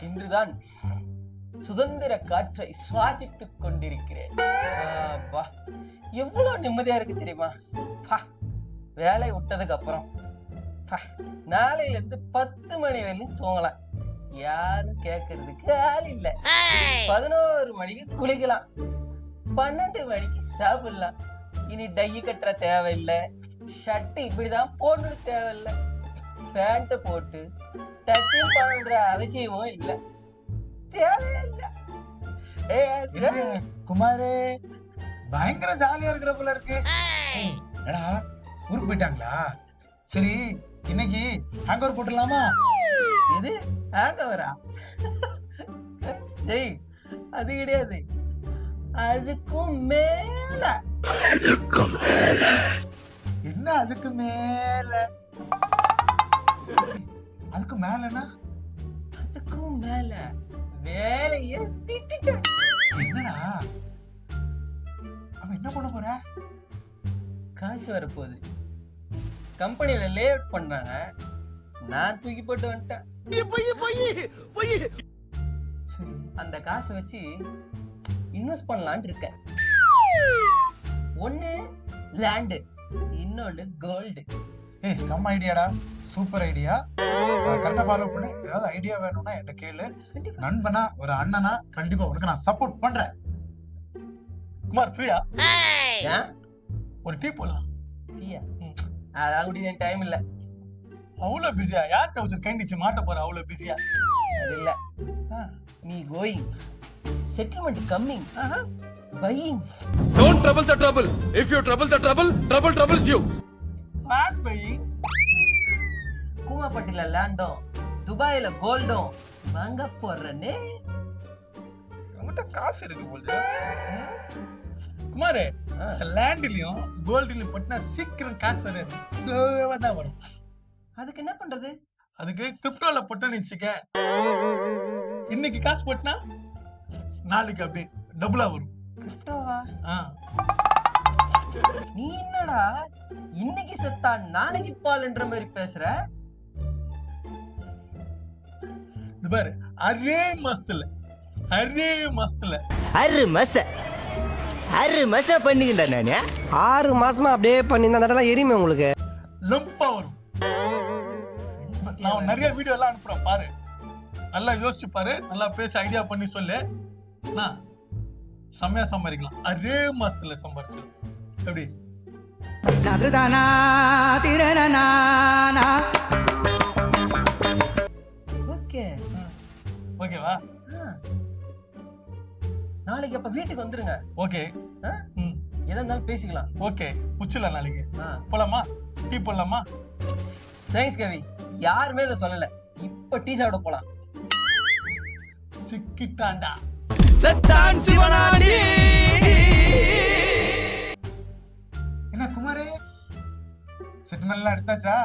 இன்றுதான் சுதந்திர காற்றை சுவாசித்துக் கொண்டிருக்கிறேன். எவ்வளவு நிம்மதியா இருக்கு தெரியுமா? வேலை விட்டதுக்கு அப்புறம். நாளையிலேருந்து பத்து மணி வரையிலும் தூங்கலாம். யாரும் கேட்கறதுக்கு ஆள் இல்ல. பதினோரு மணிக்கு குளிக்கலாம். பன்னெண்டு மணிக்கு சாப்பிடலாம். இனி டை கட்டுற தேவையில்லை. ஷர்ட் இப்படிதான் போடணும் தேவையில்லை. பேண்ட் போட்டு டக்கிங் பண்ற அவசியமும் இல்ல. தேவையில்லை. குமாரே பயங்கர ஜாலியா இருக்கிற போல இருக்கு. என்னடா ஊருக்கு போயிட்டாங்களா? சரி இன்னைக்கு ஹேங் ஓவர் போட்டுடலாமா? இது ஹேங்கவரா ஜெய் அது கிடையாது. அதுக்கும் மேல. என்ன அதுக்கு மேல? அதுக்கு மேலனா அதுக்கும் மேல. வேலைய விட்டுட்டேன் என்னடா? அவன் என்ன பண்ண போற? காசு வரப்போகுது. கம்பெனில லே அவுட் பண்ணாங்க நான் தூக்கி போட்டு வந்துட்டேன். சரி அந்த காசை வச்சு இன்வெஸ்ட் பண்ணலாம்னு இருக்கேன். ஒண்ணு லேண்டு இன்னொன்னு கோல்டு ஏய் செம்ம ஐடியாடா சூப்பர் ஐடியா கரெக்டா ஃபாலோ பண்ணு. ஏதாவது ஐடியா வேணும்னா என்கிட்ட கேளு. நண்பனா ஒரு அண்ணனா கண்டிப்பா உனக்கு நான் சப்போர்ட் பண்றேன். குமார் ஃப்ரீயா ஒரு டீ போடலாம். டீயா? அதான் முடிய டைம் இல்ல. அவ்வளவு பிஸியா யார் டவுசர் கைண்டிச்சு மாட்ட போற அவ்வளவு பிஸியா அது இல்ல நீ going settlement coming buying Don't trouble the trouble. If you trouble the trouble, trouble troubles you. What by கூமாப்பட்டில லேண்டும் துபாயில கோல்டும் வாங்க போறேன்னு உங்ககிட்ட காசு இருக்கு போது குமாரே லேண்ட்லயும் கோல்டுலயும் போட்டுனா சீக்கிரம் காசு வராது ஸ்லோவா தான் வரும். அதுக்கு என்ன பண்றது? அதுக்கு கிரிப்டோல போட்டேன்னு வச்சுக்க இன்னைக்கு காசு போட்டுனா நாளைக்கு அப்படியே டபுளா வரும். கிரிப்டோவா ஆ. நீ என்னடா இன்னைக்கு செத்தா நாளைக்கு பால்ன்ற மாதிரி பேசுற? இது பாரு அரே மாசத்துல அரே மாசத்துல. அரு மச அரு மச பண்ணிக்கிட்டா நானு. ஆறு மாசமா அப்படியே பண்ணி இந்த எரியுமே உங்களுக்கு. லம்பா வரும். நான் நிறைய வீடியோ எல்லாம் அனுப்புறேன் பாரு. நல்லா யோசிச்சு பாரு நல்லா பேசி ஐடியா பண்ணி சொல்லு. நான் செம்மையா சம்பாதிக்கலாம். அரே மாசத்துல சம்பாரிச்சிடலாம் எப்படி? சதுதானா திரணனா ஓகே. ஓகேவா? நாளைக்கு அப்ப வீட்டுக்கு வந்துருங்க. ஓகே. ஆ? ம். எதா இருந்தாலும் பேசிக்கலாம். ஓகே. உச்சில நாளைக்கு. ஆ. போலாமா? டீ போடலாமா? தேங்க்ஸ் கவி யாருமே இதை சொல்லல. இப்ப டீ சாப்பிட போலாம். சிக்கிட்டாண்டா சத்தான் சிவனாடி என்ன குமாரே? செட்டில்மெண்ட் எல்லாம் எடுத்தாச்சா?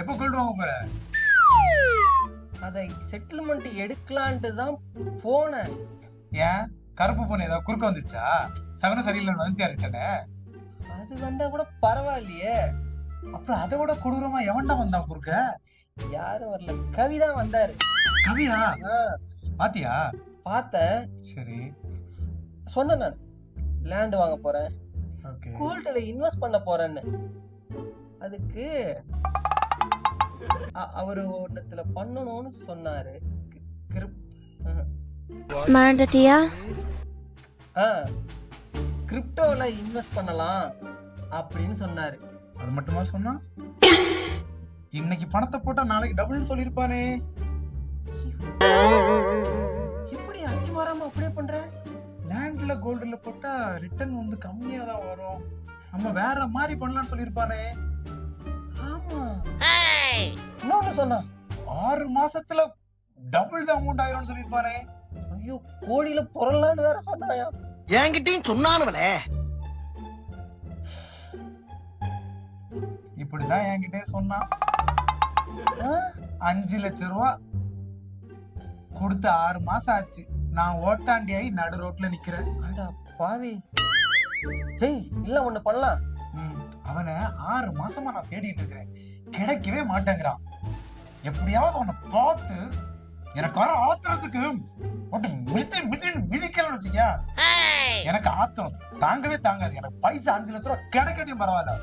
எப்போ கோல்டு வாங்க போற? அதை செட்டில்மெண்ட் எடுக்கலான்ட்டு தான் போனேன். ஏன்? கருப்பு பொண்ணு ஏதாவது குறுக்க வந்துருச்சா? சகனம் சரியில்லைன்னு வந்துட்டியா ரிட்டனு அது வந்தா கூட பரவாயில்லையே. அப்புறம் அதை விட கொடூரமா எவன்டா வந்தான் குறுக்க? யாரும் வரல. கவி தான் வந்தாரு. கவியா ஆ, பாத்தியா? பார்த்தேன். சரி. சொன்னேன் நான். லேண்ட் வாங்க போறேன். ஓகே. கோல்டுல இன்வெஸ்ட் பண்ண போறேன்னு. அதுக்கு அவரு ஒன்னத்துல பண்ணணும்னு சொன்னாரு. கி- கிரிப் மறந்துட்டியா? ஆ. கிரிப்டோல இன்வெஸ்ட் பண்ணலாம் அப்படின்னு சொன்னாரு. அது மட்டுமா சொன்னா? இன்னைக்கு பணத்தை போட்டா நாளைக்கு டபுள்னு சொல்லியிருப்பானே. எப்படி அச்சு மாறாம அப்படியே பண்ற? லேண்ட்ல கோல்டுல போட்டா ரிட்டர்ன் வந்து கம்மியா தான் வரும். நம்ம வேற மாதிரி பண்ணலாம்னு சொல்லியிருப்பானே. ஆமா. இன்னொன்னு சொன்னா ஆறு மாசத்துல டபுள் த அமௌண்ட் ஆயிரும்னு சொல்லியிருப்பானே. ஐயோ கோழியில புரளான்னு வேற சொன்னாயா? என்கிட்டயும் இப்படிதான் என்கிட்ட சொன்னான்? அஞ்சு லட்சம் ரூபா கொடுத்த ஆறு மாசம் ஆச்சு. நான் ஓட்டாண்டியாகி நடு ரோட்ல நிக்கிறேன். அடா பாவி. ஜெய் இல்ல ஒண்ணு பண்ணலாம். அவனை ஆறு மாசமா நான் தேடிட்டு இருக்கிறேன். கிடைக்கவே மாட்டேங்கிறான். எப்படியாவது அவனை பார்த்து எனக்கு வர ஆத்திரத்துக்கு போட்டு மிதி மிதி மிதிக்கலன்னு வச்சுக்க எனக்கு ஆத்திரம் தாங்கவே தாங்காது. எனக்கு பைசா அஞ்சு லட்ச ரூபா கிடைக்கட்டியும் பரவாயில்ல.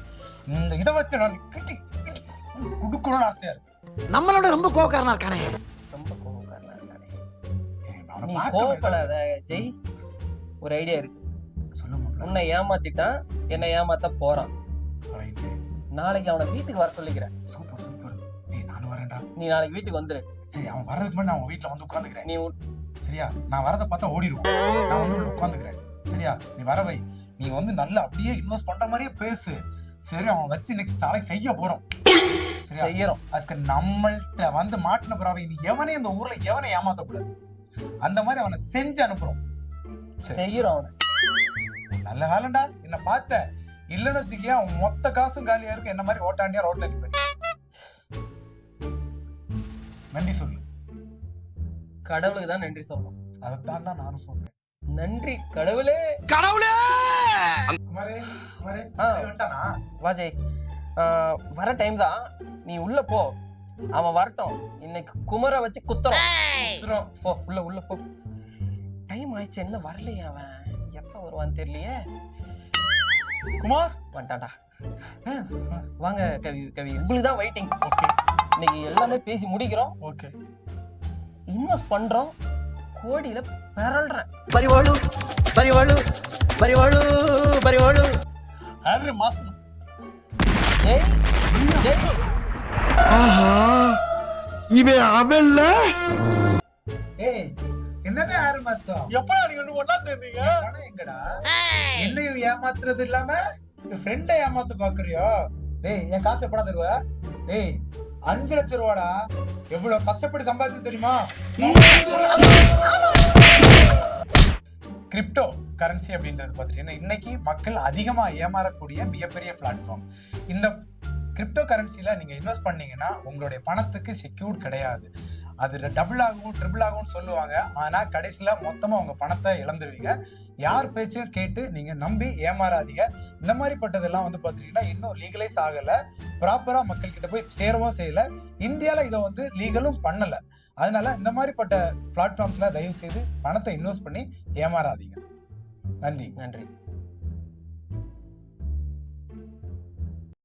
இந்த இதை வச்சு நான் கிட்டி கிட்டி கொடுக்கணும்னு ஆசையா இருக்கு. நம்மளோட ரொம்ப கோவக்காரனா இருக்கானே. ரொம்ப கோவக்காரனா இருக்கானே. நீ கோவப்படாத ஜெய். ஒரு ஐடியா இருக்கு. சொல்ல முடியல. உன்னை ஏமாத்திட்டான் என்னை ஏமாத்த போறான். ரைட்டு நாளைக்கு அவனை வீட்டுக்கு வர சொல்லிக்கிறேன். சூப்பர் சூப்பர் ஏய் நானும் வரேன்டா. நீ நாளைக்கு வீட்டுக்கு வந்துரு. சரி அவன் வர்றதுக்கு முன்னாடி நான் அவன் வீட்டுல வந்து உட்காந்துக்கிறேன். நீ சரியா? நான் வரதை பார்த்தா ஓடிடுவோம் நான் வந்து உட்காந்துக்கிறேன். சரியா? நீ வர வை. நீ வந்து நல்லா அப்படியே இன்வெஸ்ட் பண்ற மாதிரியே பேசு. சரி அவன் வச்சு நெக்ஸ்ட் நாளைக்கு செய்ய போறோம். செய்யறோம். அதுக்கு நம்மள்ட்ட வந்து மாட்டின பிறவை நீ எவனே இந்த ஊர்ல எவனை ஏமாத்த கூடாது அந்த மாதிரி அவனை செஞ்சு அனுப்புறோம். சரி. செய்யறோம் அவனை. நல்ல காலம்டா. என்ன பார்த்த. இல்லைன்னு வச்சுக்கியா அவன் மொத்த காசும் காலியா இருக்கும். என்ன மாதிரி ஓட்டாண்டியா ரோட்ல நிப்பேன் நன்றி சொல்லு. கடவுளுக்கு தான் நன்றி சொல்லணும். அதைத்தான் தான் நானும் சொல்றேன். நன்றி கடவுளே. குமாரே வாஜய் ஆஹ், வர டைம் தான். நீ உள்ள போ. அவன் வரட்டும். இன்னைக்கு குமர வச்சு குத்துறோம் குத்துறோம். போ உள்ள உள்ள போ. டைம் ஆயிடுச்சு. என்ன வரலையே அவன்? எப்ப வருவான்னு தெரியலையே. குமார்! வந்துட்டான்டா. ஆ, வாங்க கவி கவி. உங்களுக்கு தான் வெயிட்டிங் ஓகே. இன்னைக்கு எல்லாமே பேசி முடிக்கிறோம். ஓகே. இன்வெஸ்ட் பண்றோம். கோடியில பெறல்றேன். பரிவாளு பரிவாளு. பரிவாளு பரிவாளு. ஆறு மாசம். ஜெய் ஜெய். ஏய் என்னது ஆறு மாசம்? எப்படா நீங்க ரெண்டு ஒண்ணா சேர்ந்தீங்க? பணம் எங்கடா? என்னையும் ஏமாத்துறது இல்லாம ஃப்ரெண்டை ஏமாத்து பாக்குறியோ? டேய் என் காசு எப்படா தருவ? டேய் அஞ்சு லட்சம் ரூபாடா. எவ்வளவு கஷ்டப்பட்டு சம்பாதிச்சு தெரியுமா? கிரிப்டோ கரன்சி அப்படின்றது பார்த்துட்டீங்கன்னா இன்னைக்கு மக்கள் அதிகமாக ஏமாறக்கூடிய மிகப்பெரிய பிளாட்ஃபார்ம் இந்த கிரிப்டோ கரன்சியில் நீங்கள் இன்வெஸ்ட் பண்ணீங்கன்னா உங்களுடைய பணத்துக்கு செக்யூர்ட் கிடையாது. அது டபுள் ஆகும் ட்ரிபிள் ஆகும்னு சொல்லுவாங்க. ஆனால் கடைசியில் மொத்தமாக உங்கள் பணத்தை இழந்துருவீங்க. யார் பேச்சும் கேட்டு நீங்கள் நம்பி ஏமாறாதீங்க. இந்த மாதிரிப்பட்டதெல்லாம் வந்து பாத்தீங்கன்னா இன்னும் லீகலைஸ் ஆகலை. ப்ராப்பராக மக்கள்கிட்ட போய் சேரவும் செய்யலை. இந்தியாவில் இதை வந்து லீகலும் பண்ணலை. அதனால இந்த மாதிரிப்பட்ட பிளாட்ஃபார்ம்ஸ்ல தயவு செய்து பணத்தை இன்வெஸ்ட் பண்ணி ஏமாறாதீங்க. நன்றி. நன்றி.